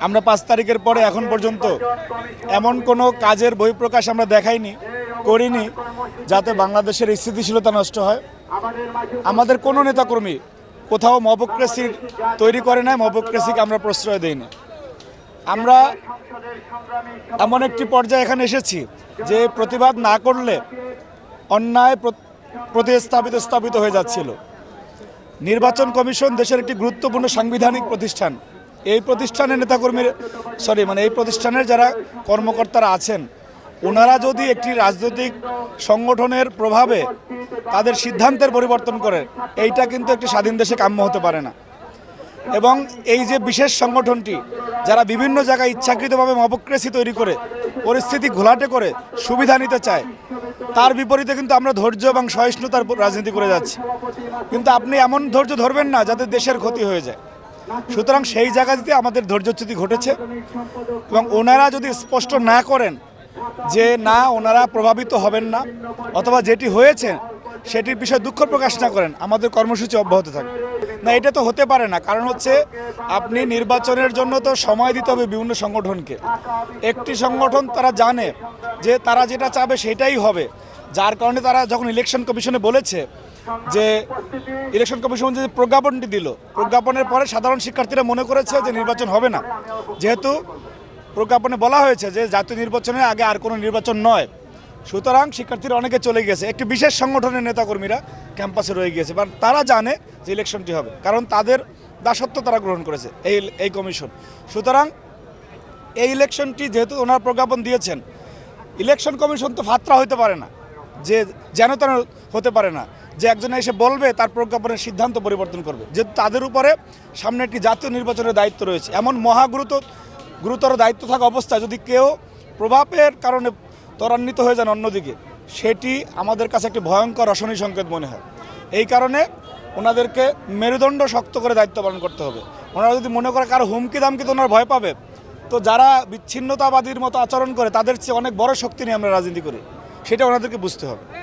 আমরা পাঁচ তারিখের পরে এখন পর্যন্ত এমন কোনো কাজের বহিঃপ্রকাশ আমরা দেখাইনি, করিনি, যাতে বাংলাদেশের স্থিতিশীলতা নষ্ট হয়। আমাদের কোনো নেতাকর্মী কোথাও মবক্রেসির তৈরি করে নাই মবক্রেসিকে আমরা প্রশ্রয় দিইনি। আমরা এমন একটি পর্যায়ে এখানে এসেছি যে প্রতিবাদ না করলে অন্যায় প্র- প্রতিস্থাপিত, স্থাপিত হয়ে যাচ্ছিল। নির্বাচন কমিশন দেশের একটি গুরুত্বপূর্ণ সাংবিধানিক প্রতিষ্ঠান। এই প্রতিষ্ঠানের নেতাকর্মীর সরি মানে এই প্রতিষ্ঠানের যারা কর্মকর্তারা আছেন, ওনারা যদি একটি রাজনৈতিক সংগঠনের প্রভাবে তাদের সিদ্ধান্তের পরিবর্তন করে, এইটা কিন্তু একটি স্বাধীন দেশে কাম্য হতে পারে না। এবং এই যে বিশেষ সংগঠনটি, যারা বিভিন্ন জায়গায় ইচ্ছাকৃতভাবে মবক্রেসি তৈরি করে, পরিস্থিতি ঘোলাটে করে সুবিধা নিতে চায়, তার বিপরীতে কিন্তু আমরা ধৈর্য এবং সহিষ্ণুতার রাজনীতি করে যাচ্ছি। কিন্তু আপনি এমন ধৈর্য ধরবেন না যাতে দেশের ক্ষতি হয়ে যায়। সুতরাং সেই জায়গাটিতে আমাদের ধৈর্যচ্যুতি ঘটেছে এবং ওনারা যদি স্পষ্ট না করেন যে না, ওনারা প্রভাবিত হবেন না অথবা যেটি হয়েছে সেটির বিষয়ে দুঃখ প্রকাশ না করেন, আমাদের কর্মসূচি অব্যাহত থাকবে না, এটা তো হতে পারে না। কারণ হচ্ছে আপনি নির্বাচনের জন্য তো সময় দিতে হবে বিভিন্ন সংগঠনকে। একটি সংগঠন তারা জানে যে তারা যেটা চাবে সেটাই হবে। যার কারণে তারা যখন ইলেকশন কমিশনে বলেছে যে ইলেকশন কমিশন যে প্রজ্ঞাপনটি দিল, প্রজ্ঞাপনের পরে সাধারণ শিক্ষার্থীরা মনে করেছে যে নির্বাচন হবে না। যেহেতু প্রজ্ঞাপনে বলা হয়েছে যে জাতীয় নির্বাচনের আগে আর কোনো নির্বাচন নয়। সুতরাং শিক্ষার্থীরা অনেকে চলে গেছে। একটি বিশেষ সংগঠনের নেতাকর্মীরা ক্যাম্পাসে রয়ে গিয়েছে। বা তারা জানে যে ইলেকশনটি হবে, কারণ তাদের দাসত্ব তারা গ্রহণ করেছে এই এই কমিশন। সুতরাং এই ইলেকশনটি যেহেতু ওনার প্রজ্ঞাপন দিয়েছেন, ইলেকশন কমিশন তো ফাত্রা হতে পারে না, যে যেন তেন হতে পারে না। যে একজন এসে বলবে, তার প্রজ্ঞাপনের সিদ্ধান্ত পরিবর্তন করবে। যেহেতু তাদের উপরে সামনে একটি জাতীয় নির্বাচনের দায়িত্ব রয়েছে। এমন মহাগুরুত গুরুতর দায়িত্ব থাকা অবস্থায় যদি কেউ প্রভাবের কারণে ত্বরান্বিত হয়ে যান অন্যদিকে, সেটি আমাদের কাছে একটি ভয়ঙ্কর রসনী সংকেত মনে হয়। এই কারণে ওনাদেরকে মেরুদণ্ড শক্ত করে দায়িত্ব পালন করতে হবে। ওনারা যদি মনে করে কারও হুমকি দামকি তো ওনারা ভয় পাবে, তো যারা বিচ্ছিন্নতাবাদীর মতো আচরণ করে, তাদের চেয়ে অনেক বড় শক্তি নিয়ে আমরা রাজনীতি করি। সেটা ওনাদেরকে বুঝতে হবে।